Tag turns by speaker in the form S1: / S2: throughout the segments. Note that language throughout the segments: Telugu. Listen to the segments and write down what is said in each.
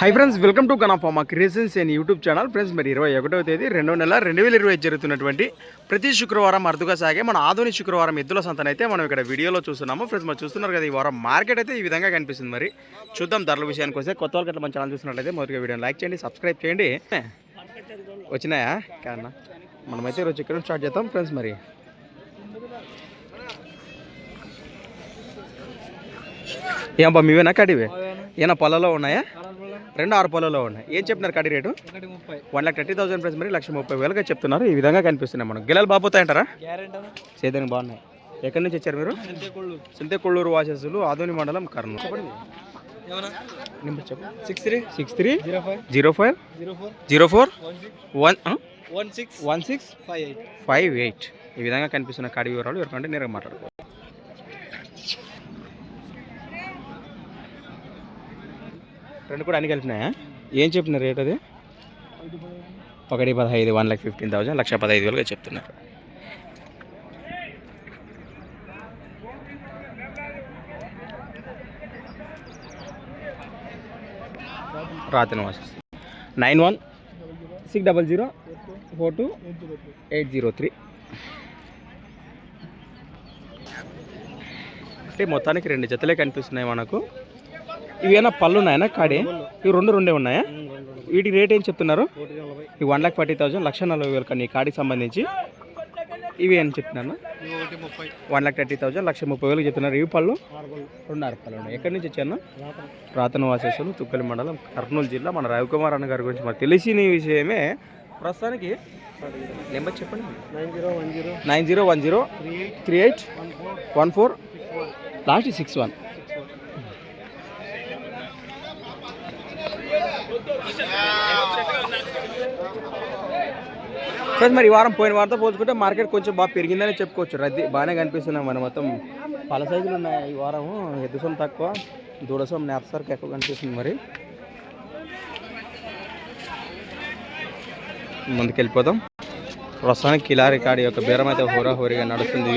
S1: High friends welcome to గనాఫామా creations and YouTube channel friends మరి ఇరవై ఒకటవ తేదీ రెండవ నెల రెండు వేల ఇరవై జరుగుతున్నటువంటి ప్రతి శుక్రవారం అరుదుగా సాగే మన ఆధునిక శుక్రవారం ఎద్దుల సంతనైతే మనం ఇక్కడ వీడియోలో చూస్తున్నాము. ఫ్రెండ్స్ మరి చూస్తున్నారు కదా ఈ వారం మార్కెట్ అయితే ఈ విధంగా కనిపిస్తుంది మరి. చూద్దాం ధరల విషయానికి వస్తే కొత్త వాళ్ళకి అట్లా మన ఛానల్ చూసినట్లయితే మొదటిగా వీడియోని లైక్ చేయండి సబ్స్క్రైబ్ చేయండి. వచ్చినాయా? కారణ మనమైతే ఈరోజు ఇక్కడ స్టార్ట్ చేద్దాం. ఫ్రెండ్స్ మరి ఏం బా మీవేనా? కడివే? ఏనా పొలంలో ఉన్నాయా? రెండు ఆరు పొలంలో ఉన్నాయి. ఏం చెప్తున్నారు కడి
S2: rate?
S1: One lakh thirty thousand price మరి లక్ష ముప్పై వేలుగా చెప్తున్నారు. ఈ విధంగా కనిపిస్తున్నాయి మనం గిల్లలు బాగుతాయంటారా
S2: గ్యారెంటీ
S1: సేదానికి బాగున్నాయి. ఎక్కడి నుంచి వచ్చారు మీరు?
S2: చింతకొళ్ళు
S1: సింతే కొల్లూరు వాసెస్లు ఆదోని మండలం కర్నూలు. చెప్పండి.
S2: Six three.
S1: Six three.
S2: Zero five.
S1: Zero five.
S2: Zero four.
S1: Zero four.
S2: One six.
S1: One
S2: one six.
S1: One six.
S2: Five eight.
S1: Five eight. ఈ విధంగా కనిపిస్తున్న కాడి వివరాలు ఎవరికంటే నేరుగా మాట్లాడుకో రెండు కూడా అన్ని కలిపినాయా? ఏం చెప్తున్నారు రేట్ అది? ఒకటి పదహైదు వన్ లాక్ ఫిఫ్టీన్ థౌసండ్ లక్ష పదహైదు వేలుగా చెప్తున్నారు. రాత్రి nine one six double zero four two eight zero three. అంటే మొత్తానికి రెండు జతలే కనిపిస్తున్నాయి మనకు. ఇవేనా పళ్ళు ఉన్నాయా కాడి? ఇవి రెండు రెండే ఉన్నాయా? వీటి రేట్ ఏం చెప్తున్నారు? ఈ వన్ ల్యాక్ ఫార్టీ థౌసండ్ లక్ష నలభై వేలు కానీ కాడికి సంబంధించి. ఇవి అని చెప్తున్నాను వన్ ల్యాక్ థర్టీ థౌసండ్ లక్ష ముప్పై వేలు చెప్తున్నారు. ఇవి పళ్ళు?
S2: రెండున్నర
S1: రెండు పళ్ళు ఉన్నాయి. ఎక్కడి నుంచి వచ్చాను
S2: రాతం
S1: ప్రాతన తుక్కలి మండలం కర్నూలు జిల్లా. మన రవికుమార్ అన్న గారి గురించి మనకు తెలిసిన విషయమే. ప్రస్తుతానికి నెంబర్ చెప్పండి. Nine zero
S2: one zero
S1: three eight
S2: one four
S1: last six one
S2: six four
S1: friends మరి ఈ వారం పోయిన వారంతో పోల్చుకుంటే మార్కెట్ కొంచెం బాగా పెరిగిందని చెప్పుకోవచ్చు. రద్దీ బాగానే కనిపిస్తున్నాం మన మొత్తం. పల సైజులు ఉన్నాయి ఈ వారం. ఎద్దుసం తక్కువ దూడసం నేర్సరికి ఎక్కువ కనిపిస్తుంది మరి. ముందుకెళ్ళిపోదాం. ప్రస్తుతానికి కిలారి కాడి యొక్క బేరం అయితే హోరా హోరీగా నడుస్తుంది.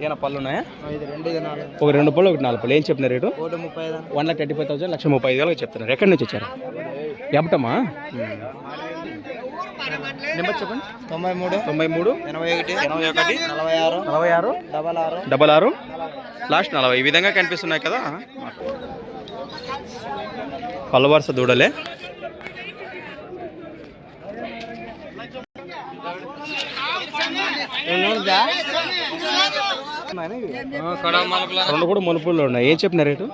S1: ఏమైనా పళ్ళు ఉన్నాయా? ఒక రెండు పళ్ళు ఒకటి నాలుగు పళ్ళు. ఏం చెప్తున్నారు
S2: rate?
S1: One lakh thirty five thousand లక్ష ముప్పై ఐదు వేలకు చెప్తున్నారు. ఎక్కడి నుంచి వచ్చారు? ఎప్పటమా నెంబర్ చెప్పండి.
S2: తొంభై మూడు
S1: తొంభై మూడు
S2: ఎనభై ఒకటి
S1: ఎనభై ఒకటి
S2: నలభై ఆరు
S1: నలభై ఆరు
S2: డబల్ ఆరు.
S1: డబల్ ఆరు లాస్ట్ నలభై. ఈ విధంగా కనిపిస్తున్నాయి కదా. పళ్ళ వరుస దూడలే. రెండు కూడా మలుపుల్లో ఉన్నాయి. ఏం చెప్పిన
S2: rate?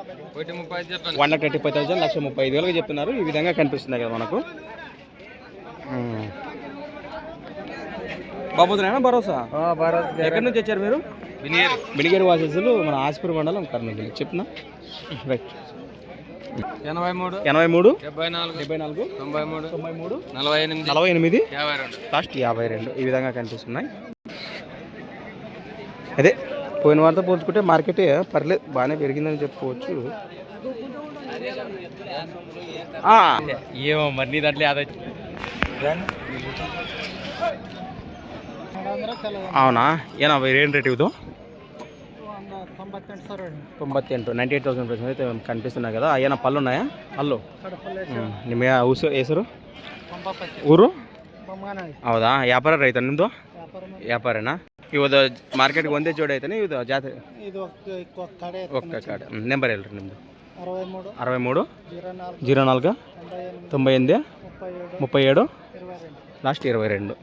S1: One lakh thirty five thousand లక్ష ముప్పై ఐదు వేలకు చెప్తున్నారు. ఈ విధంగా కనిపిస్తున్నాయి కదా మనకు. బాబోతున్నా భరోసా? ఎక్కడి నుంచి వచ్చారు మీరు? బిడిగేరు వాసెస్లు మన ఆస్పూర్ మండలం కర్నూలు. చెప్తున్నా రైట్.
S2: ఎనభై మూడు
S1: ఎనభై మూడు
S2: డెబ్బై నాలుగు
S1: డెబ్బై నాలుగు
S2: తొంభై మూడు
S1: తొంభై మూడు
S2: నలభై ఎనిమిది
S1: నలభై ఎనిమిది
S2: యాభై రెండు.
S1: లాస్ట్ యాభై రెండు. ఈ విధంగా కనిపిస్తున్నాయి. అదే పోయిన వారితో పోల్చుకుంటే మార్కెట్ పర్లేదు బాగానే పెరిగిందని చెప్పుకోవచ్చు. ఏమో మరి నీ దాంట్లో అవునా? ఏనా రేటు రేట్ తొంభై eight ninety eight thousand rupees అయితే కనిపిస్తున్నాయి కదా. ఏమైనా పళ్ళు ఉన్నాయా? పళ్ళు. నిమ్మ ఊసు వేసరు ఊరు? అవుదా వ్యాపార రైతు ನಿಮ್ಮದು వ్యాపారేనా? ಇವತ್ತು ಮಾರ್ಕೆಟ್ಗೆ ಒಂದೇ ಜೋಡಿ ಐತಾನೆ ಇದು ಜಾತ್ರೆ
S2: ಇದು ಕಡೆ
S1: ಒಕ್ಕ ಕಾಡೆ ನೆಂಬರ್ ಹೇಳ್ರಿ ನಿಮ್ಮದು
S2: అరవై మూడు
S1: అరవై మూడు
S2: జీరో నాలుగు
S1: జీరో నాలుగు
S2: తొంభై ఎనిమిది
S1: తొంభై ఎనిమిది
S2: ముప్పై ఏడు
S1: ముప్పై ఏడు
S2: ఇరవై రెండు
S1: లాస్ట్ ఇరవై రెండు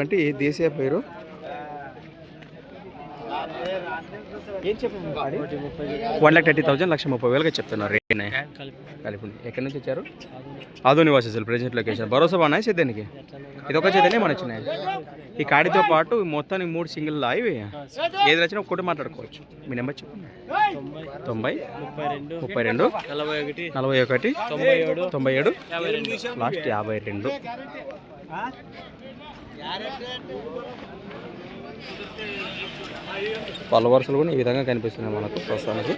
S1: ఇటువంటి దేశీయ పేరు? వన్ లాక్ థర్టీ థౌసండ్ లక్ష ముప్పై వేలుగా చెప్తున్నారు రేట్ కలిపి. ఎక్కడి నుంచి వచ్చారు? ఆధుని వాసెస్లు ప్రెజెంట్ లొకేషన్ భరోసా బాగున్నాయి సిద్ధానికి ఇది ఒక చేతనే మన వచ్చినాయి? ఈ కాడితో పాటు మొత్తానికి మూడు సింగిల్ ఇవి. ఏది నచ్చినా ఒక్కటి మాట్లాడుకోవచ్చు. మీ నెంబర్ చెప్పండి. తొంభై
S2: ముప్పై రెండు
S1: ముప్పై రెండు
S2: నలభై ఒకటి తొంభై ఏడు
S1: లాస్ట్ యాభై రెండు. పళ్ళ వరుసలు కూడా ఈ విధంగా కనిపిస్తున్నాయి మనకు ప్రస్తుతానికి.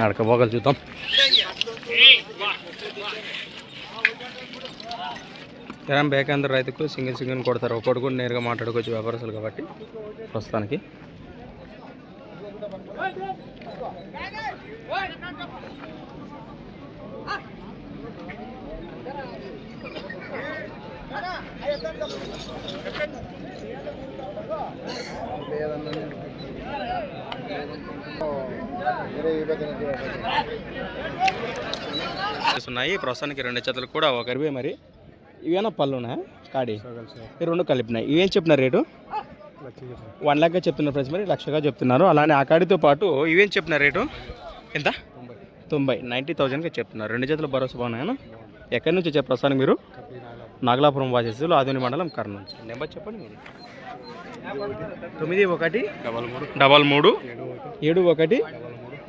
S1: నడకపోగలు చూద్దాం. కిరాణ్ బ్యాక్ అందరు రైతుకు సింగిల్ సింగిల్ కొడతారు. ఒకటి కూడా నేరుగా మాట్లాడుకోవచ్చు వ్యాపారస్తులు కాబట్టి ప్రస్తుతానికి. ఉన్నాయి. ప్రస్తుతానికి రెండు చేతులు కూడా ఒకరివే మరి. ఇవేనా పళ్ళునా? కాడి. ఈ రెండు కలిపినాయి. ఇవేం చెప్పినారు రేటు? వన్ ల్యాక్గా చెప్తున్నారు ఫ్రెండ్స్ మరి. లక్షగా చెప్తున్నారు. అలానే ఆ కాడితో పాటు ఇవేం చెప్పినారు రేటు? ఎంత? తొంభై. నైంటీ థౌజండ్గా చెప్తున్నారు. రెండు చేతులు భరోసా బాగున్నాయను ఎక్కడి నుంచి వచ్చారు ప్రస్తుతానికి మీరు? నాగలాపురం వాసేసులు ఆధునిక మండలం కర్నూలు నుంచి. నెంబర్ చెప్పండి మీరు. తొమ్మిది ఒకటి. డబల్ మూడు. డబల్ మూడు. ఏడు ఒకటి.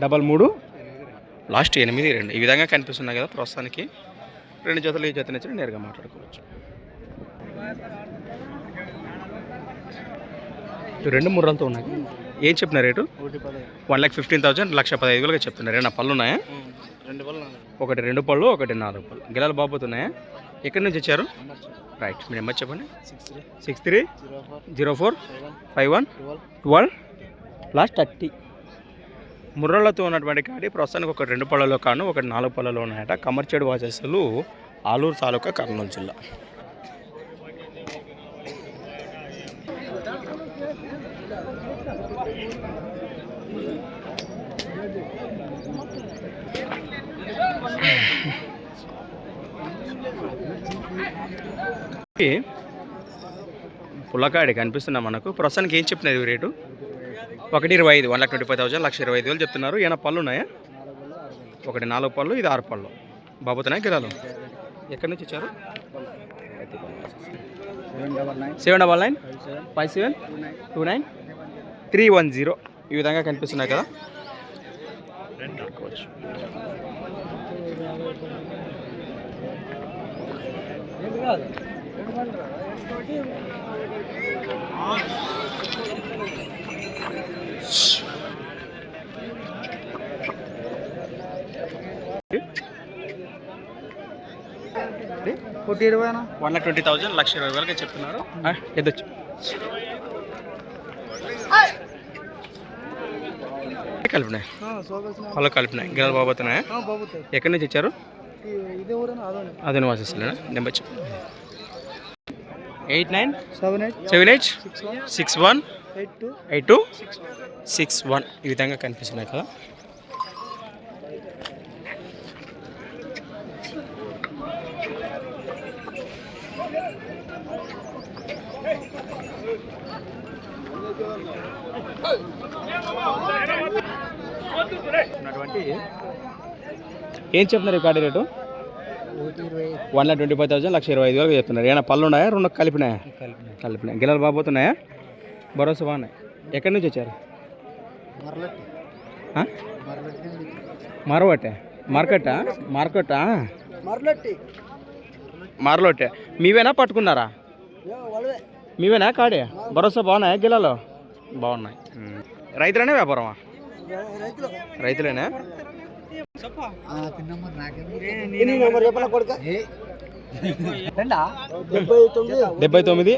S1: డబల్ మూడు. లాస్ట్ ఎనిమిది రెండు. ఈ విధంగా కనిపిస్తున్నాయి కదా ప్రస్తుతానికి. రెండు జతలు ఈ జత నుంచి నేరుగా మాట్లాడుకోవచ్చు. రెండు ముర్రలతో ఉన్నాయి. ఏం చెప్పిన
S2: rate?
S1: One lakh fifteen thousand లక్ష పదహైదు వేలుగా చెప్తున్నారు. ఏమన్నా పళ్ళు ఉన్నాయా?
S2: రెండు
S1: ఒకటి రెండు పళ్ళు ఒకటి నాలుగు పళ్ళు. గిలాలు బాబోతున్నాయా ఎక్కడి నుంచి వచ్చారు? రైట్ మీరు నెంబర్ చెప్పండి.
S2: Six three
S1: six three
S2: zero
S1: four five
S2: one
S1: twelve last thirty ముర్రలతో ఉన్నటువంటి కాడి ప్రస్తుతానికి ఒక రెండు పళ్ళలో కాను ఒకటి నాలుగు పళ్ళలో ఉన్నాయట. కమర్చేడు వాసస్సులు ఆలూరు తాలూకా కర్నూలు జిల్లా. పుల్లకాడి కనిపిస్తున్నా మనకు. ప్రస్తుతానికి ఏం చెప్తున్నారు రేటు? ఒకటి ఇరవై ఐదు one lakh twenty five thousand లక్ష ఇరవై ఐదు వేలు చెప్తున్నారు. ఏమైనా పళ్ళు ఉన్నాయా? ఒకటి నాలుగు పళ్ళు ఇది ఆరు పళ్ళు. బాబుతున్నాయి గిరాలు? ఎక్కడి నుంచి వచ్చారు?
S2: Seven
S1: double nine.
S2: Five seven.
S1: Two nine. Three one zero. ఈ విధంగా కనిపిస్తున్నాయి కదా. రెండు
S2: ఒకటి ఇరవైనా?
S1: వన్ లాక్ ట్వంటీ థౌసండ్ లక్ష ఇరవై వేలకి చెప్తున్నారు. ఎదొచ్చు కలిపినాయి వాళ్ళు కలిపినాయి బాబోతున్నాయా
S2: బాబుతాయి
S1: ఎక్కడి నుంచి
S2: ఊరేనా అదే
S1: వాసిస్తున్నా. నెంబర్ చెప్పు
S2: eight nine?
S1: Seven eight
S2: seven eight?
S1: Six one?
S2: Eight two?
S1: Eight two? Six one. ఈ విధంగా కనిపిస్తున్నాయి కదా. ఉన్నటువంటి ఏం చెప్తున్నారు ఈ కాడి
S2: rate?
S1: One lakh twenty five thousand లక్ష ఇరవై ఐదు వరకు చెప్తున్నారు. ఏమైనా పళ్ళు ఉన్నాయా? రెండు కలిపినాయా?
S2: కలిపిన
S1: కలిపినాయి. గిలాలు బాబోతున్నాయా భరోసా బాగున్నాయి ఎక్కడి నుంచి వచ్చారు? మార్వటే మార్కెటా. మార్కెటా?
S2: మరలట్టి.
S1: మార్లోటే మీవేనా? పట్టుకున్నారా? మీవేనా కాడే? భరోసా బాగున్నాయా? గిలాలో బాగున్నాయి. రైతులనే వ్యాపారమా?
S2: రైతులు.
S1: రైతులేనా?
S2: డెబ్బై తొమ్మిది.
S1: డెబ్బై తొమ్మిది.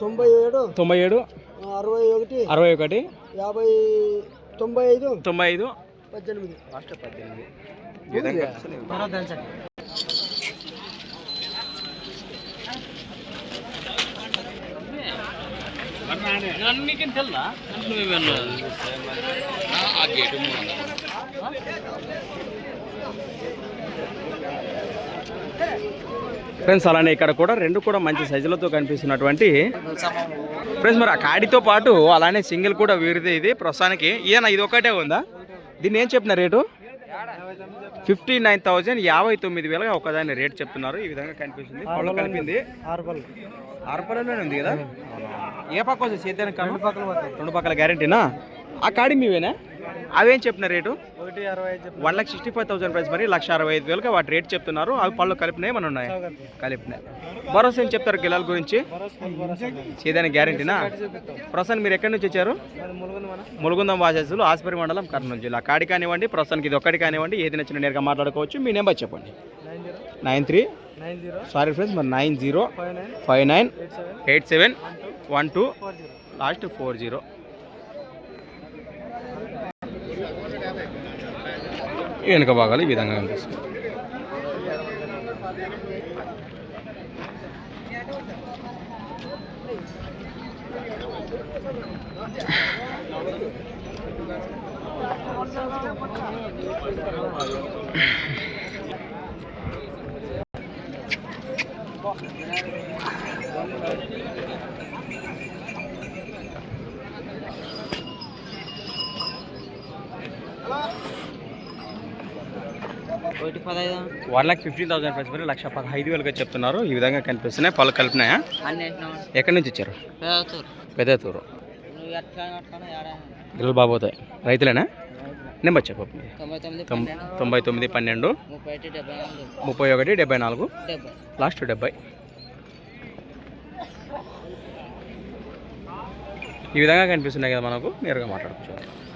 S2: తొంభై ఏడు.
S1: తొంభై ఏడు.
S2: అరవై ఒకటి.
S1: అరవై ఒకటి.
S2: యాభై తొంభై ఐదు.
S1: తొంభై ఐదు.
S2: పద్దెనిమిది.
S1: ఫ్రెండ్స్ అలానే ఇక్కడ కూడా రెండు కూడా మంచి సైజులతో కనిపిస్తున్నటువంటి ఫ్రెండ్స్ మరి ఆ కాడితో పాటు అలానే సింగిల్ కూడా వీరిదే ఇది. ప్రస్తుతానికి ఏనా ఇది ఒకటే ఉందా? దీన్ని ఏం చెప్పిన రేటు? ఫిఫ్టీ నైన్ థౌజండ్ యాభై తొమ్మిది వేలుగా ఒకదాని రేట్ చెప్తున్నారు. ఈ విధంగా కనిపిస్తుంది. పళ్ళు కలిపింది. ఉంది కదా? ఏ పక్క వస్తుంది? సేద్యానికి రెండు పక్కల గ్యారంటీనా ఆ కాడి మీవేనా? అవేం చెప్పిన రేటు?
S2: ఒకటి అరవై
S1: one lakh sixty five thousand price మరి లక్ష అరవై ఐదు వేలుగా వాటి రేట్ చెప్తున్నారు. అవి పళ్ళు కలిపినాయి మన ఉన్నాయి? కలిపినాయి. భరోసా ఏం చెప్తారు గిలాల గురించి? చేదానికి గ్యారంటీనా? ప్రస్తుతానికి మీరు ఎక్కడి నుంచి వచ్చారు? ములుగుందం వాసేసులు ఆస్పరి మండలం కర్నూలు జిల్లా. కాడి కానివ్వండి ప్రస్తుతానికి ఇది ఒక్కటి కానివ్వండి ఏది నచ్చిన నేరుగా మాట్లాడుకోవచ్చు. మీ నెంబర్ చెప్పండి.
S2: Nine three.
S1: సారీ ఫ్రెండ్స్ మరి
S2: nine zero.
S1: Five nine. Eight seven.
S2: One two.
S1: Last four zero. వెనుక భాగాలు ఈ విధంగా కనిపిస్తుంది
S2: ఒకటి పదహైదు
S1: one lakh fifteen thousand price మరి లక్ష పదహైదు వేలుగా చెప్తున్నారు. ఈ విధంగా కనిపిస్తున్నాయి. పళ్ళు కలిపినాయా? ఎక్కడి నుంచి వచ్చారు? పెద్దతూరు గిల్లలు బాబోతాయి రైతులేనా? నెంబర్ చెప్పు.
S2: తొంభై తొమ్మిది పన్నెండు. ముప్పై ఒకటి డెబ్బై నాలుగు.
S1: లాస్ట్ డెబ్బై. ఈ విధంగా కనిపిస్తున్నాయి కదా మనకు. నేరుగా మాట్లాడుకోవచ్చు.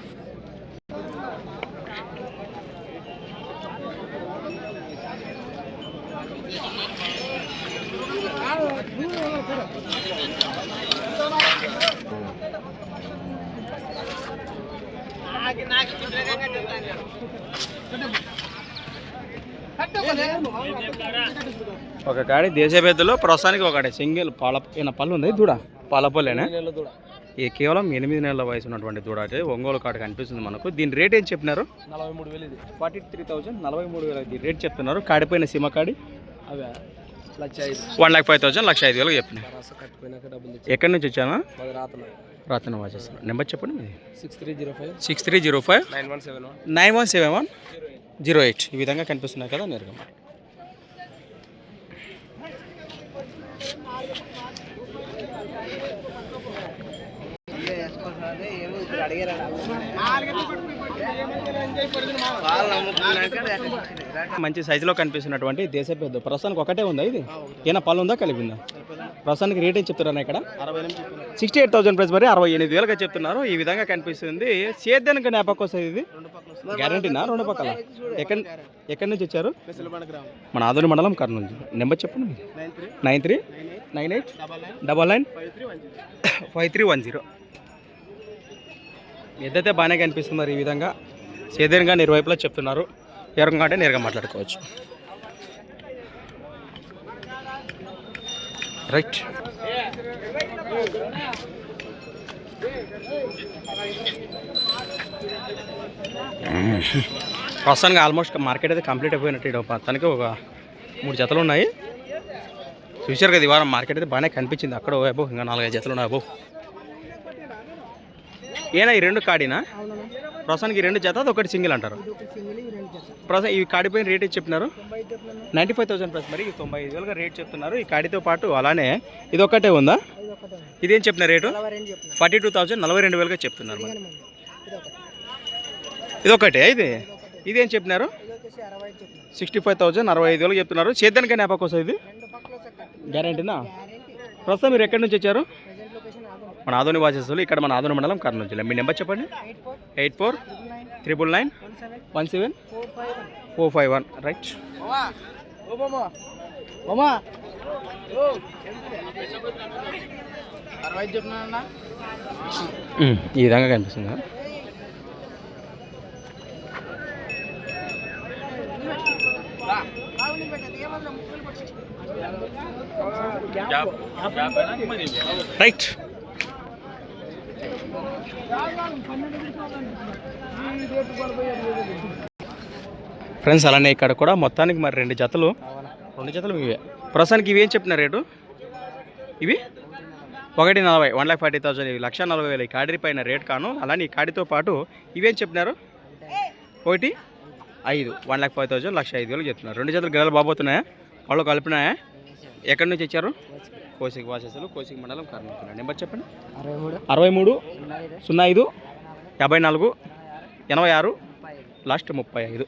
S1: ఒక కాడి దేశ పెద్దలో ప్రస్తుతానికి ఒకటి సింగిల్ పాల పళ్ళు ఉంది? దూడ. పాల పళ్ళేనా? ఇది కేవలం ఎనిమిది నెలల వయసు ఉన్నటువంటి దూడ అయితే ఒంగోలు కాడ కనిపిస్తుంది మనకు. దీని రేట్ ఏం చెప్పినారు?
S2: నలభై మూడు వేలు ఇది.
S1: ఫార్టీ త్రీ థౌజండ్ నలభై మూడు వేల దీని రేట్ చెప్తున్నారు. కాడిపోయిన సీమ కాడి?
S2: అవే లక్ష ఐదు.
S1: వన్ లాక్ ఫైవ్ థౌసండ్ లక్ష ఐదు వేలకు చెప్పిన ఎక్కడి నుంచి వచ్చానా రాతన వాచేస్తాను నెంబర్ చెప్పండి మీది?
S2: Six three zero five.
S1: Six three zero five.
S2: Nine one seven one.
S1: Nine one seven one zero eight. ఈ విధంగా కనిపిస్తున్నాయి కదా నేరుగా మంచి సైజులో కనిపిస్తున్నటువంటి దేశ పెద్ద ప్రస్తుతానికి ఒకటే ఉందా ఇది? ఏనా పళ్ళు ఉందా? కలిపిందా? ప్రస్తుతానికి రేట్ ఏం చెప్తున్నారా ఇక్కడ? సిక్స్టీ ఎయిట్ థౌసండ్ ప్రైస్ మరి అరవై ఎనిమిది వేలుగా చెప్తున్నారు. ఈ విధంగా కనిపిస్తుంది. సేద్యానికి జ్ఞాపకం వస్తుంది ఇది? గ్యారంటీనా రెండు పక్కల ఎక్కడి ఎక్కడి నుంచి వచ్చారు? మన ఆదోని మండలం కర్నూలు నెంబర్ చెప్పండి nine three.
S2: Nine eight. Double nine.
S1: Five three one zero. ఏదైతే బాగానే కనిపిస్తుంది మరి ఈ విధంగా సేద్యంగా ఇరువైపులా చెప్తున్నారు. రకంగా అంటే నేరుగా మాట్లాడుకోవచ్చు. రైట్ ప్రస్తుతానికి ఆల్మోస్ట్ మార్కెట్ అయితే కంప్లీట్ అయిపోయినట్టు ఈడ ఒక మూడు జతలు ఉన్నాయి. చూశారు కదా ఈ వారం మార్కెట్ అయితే బాగానే కనిపించింది. అక్కడ అబ్బో ఇంకా నాలుగైదు జతలు ఉన్నాయి అబ్బో. ఏనా ఈ రెండు కాడినా? ప్రస్తుతానికి ఈ రెండు జత అది ఒకటి సింగిల్ అంటారు. ప్రస్తుతం ఈ కాడిపోయిన రేట్ చెప్పినారు నైంటీ ఫైవ్ థౌసండ్ ప్లస్ మరి తొంభై ఐదు వేలుగా రేట్ చెప్తున్నారు. ఈ కాడితో పాటు అలానే ఇది ఒక్కటే ఉందా. ఇదేం చెప్పిన రేటు? ఫార్టీ టూ థౌసండ్ నలభై రెండు వేలుగా చెప్తున్నారు మరి. ఇది ఒకటే. ఇది? ఇదేం చెప్పినారు? సిక్స్టీ ఫైవ్ థౌసండ్ అరవై ఐదు వేలు చెప్తున్నారు. చేద్దానికే వస్తుంది ఇది? గ్యారంటీనా ప్రస్తుతం మీరు ఎక్కడి నుంచి వచ్చారు? మన ఆదోని వాసేసులు ఇక్కడ మన ఆదోని మండలం కర్నూలు జిల్లా. మీ నెంబర్ చెప్పండి? Eight four triple nine one seven four five
S2: one. Right.
S1: ఈ విధంగా కనిపిస్తుంది. రైట్. ఫ్రెండ్స్ అలానే ఇక్కడ కూడా మొత్తానికి మరి రెండు జతలు. రెండు జతలు ఇవే. ప్రస్తుతానికి ఇవి ఏం చెప్పిన రేటు? ఇవి? ఒకటి నలభై వన్ ల్యాక్ ఫార్టీ థౌసండ్ ఇవి లక్ష నలభై వేలు ఈ కాడి పైన రేట్ కాను. అలానే ఈ కాడితో పాటు ఇవేం చెప్పినారు? ఒకటి ఐదు వన్ ల్యాక్ ఫైవ్ థౌసండ్ లక్ష ఐదు వేలు చెప్తున్నారు. రెండు జతలు గిడలు బాబోతున్నాయా? వాళ్ళు కలిపినాయా? ఎక్కడి నుంచి ఇచ్చారు కోసిక్ వాసేసులు కోసిక్ మండలం కర్నూలు. నెంబర్ చెప్పండి.
S2: అరవై మూడు
S1: అరవై మూడు
S2: సున్నా ఐదు
S1: యాభై నాలుగు ఎనభై ఆరు లాస్ట్ ముప్పై ఐదు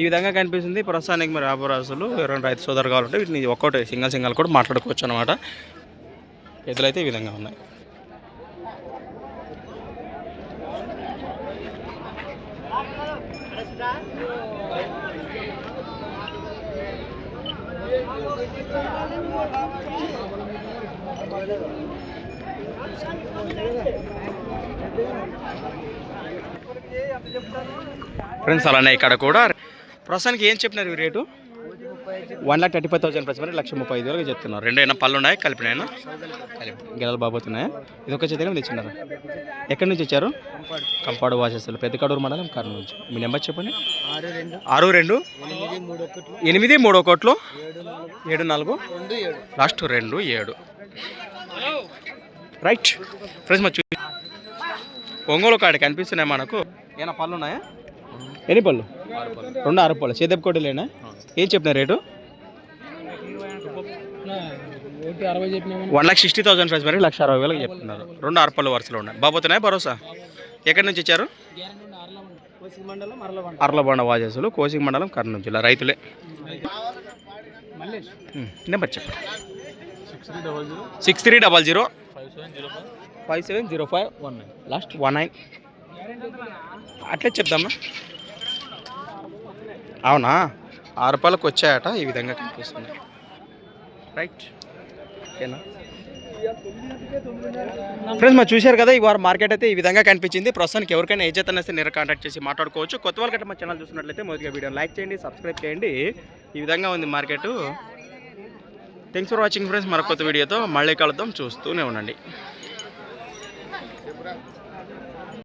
S1: ఈ విధంగా కనిపిస్తుంది. ప్రస్తుతానికి మరి వ్యాపారస్తులు ఎవరైనా రైతు సోదరు కావాలంటే వీటిని ఒక్కొక్కటి సింగల్ సింగల్ కూడా మాట్లాడుకోవచ్చు అనమాట ఎద్దులైతే ఈ విధంగా ఉన్నాయి. ఫ్రెండ్స్ అలానే ఇక్కడ కూడా. ప్రస్తుతానికి ఏం చెప్పినారు ఈ rate? One lakh thirty five thousand plus మరి లక్ష ముప్పై ఐదు వరకు చెప్తున్నారు. రెండు అయినా పళ్ళు ఉన్నాయి కలిపినాయన? కలిపి గెలలు బాబోతున్నాయా? ఇది ఒక చేతిగా తెచ్చినారు? ఎక్కడి నుంచి వచ్చారు? కంపాడు. వాసెస్లు. పెద్ద కడూరు మండలం కర్నూలు నుంచి. మీ నెంబర్ చెప్పండి.
S2: ఆరు రెండు. ఎనిమిది మూడు ఒకటి.
S1: ఎనిమిది మూడు కోట్లు
S2: ఏడు నాలుగు?
S1: లాస్ట్ రెండు ఏడు. రైట్. ఫ్రెండ్స్ మరి చూ ఒంగోలు కాడికి కనిపిస్తున్నాయి మనకు. ఏమైనా పళ్ళు ఉన్నాయా? ఎన్ని పళ్ళు? రెండు ఆరు పళ్ళు. చేదెప్ప కోటలేనా ఏం చెప్పిన
S2: rate?
S1: One lakh sixty thousand price మరి లక్ష అరవై వేలకు చెప్తున్నారు. రెండు ఆరు పళ్ళు వరుసలో ఉన్నాయి. బాబోతున్నాయి భరోసా? ఎక్కడి నుంచి వచ్చారు?
S2: అరలవండ
S1: అర్లబండ వాజేసులు కోసింగ్ మండలం కర్నూలు జిల్లా. రైతులే. నెంబర్ చెప్పండి
S2: six three double zero.
S1: Six three double zero.
S2: Five seven zero five.
S1: Five seven zero five
S2: one nine
S1: last one nine అట్లే చెప్దామా? అవునా? ఆరు రూపాయలకు వచ్చాయట ఈ విధంగా కనిపిస్తుంది. రైట్ ఓకేనా? ఫ్రెండ్స్ మరి చూశారు కదా ఈ వారం మార్కెట్ అయితే ఈ విధంగా కనిపించింది. ప్రస్తుతానికి ఎవరికైనా ఏ చేత అనేసి నేను కాంటాక్ట్ చేసి మాట్లాడుకోవచ్చు. కొత్త వాళ్ళకంటే మా ఛానల్ చూసినట్లయితే మొదటిగా వీడియో లైక్ చేయండి సబ్స్క్రైబ్ చేయండి. ఈ విధంగా ఉంది market thanks for watching friends మరొక కొత్త వీడియోతో మళ్ళీ కలుద్దాం. చూస్తూనే ఉండండి.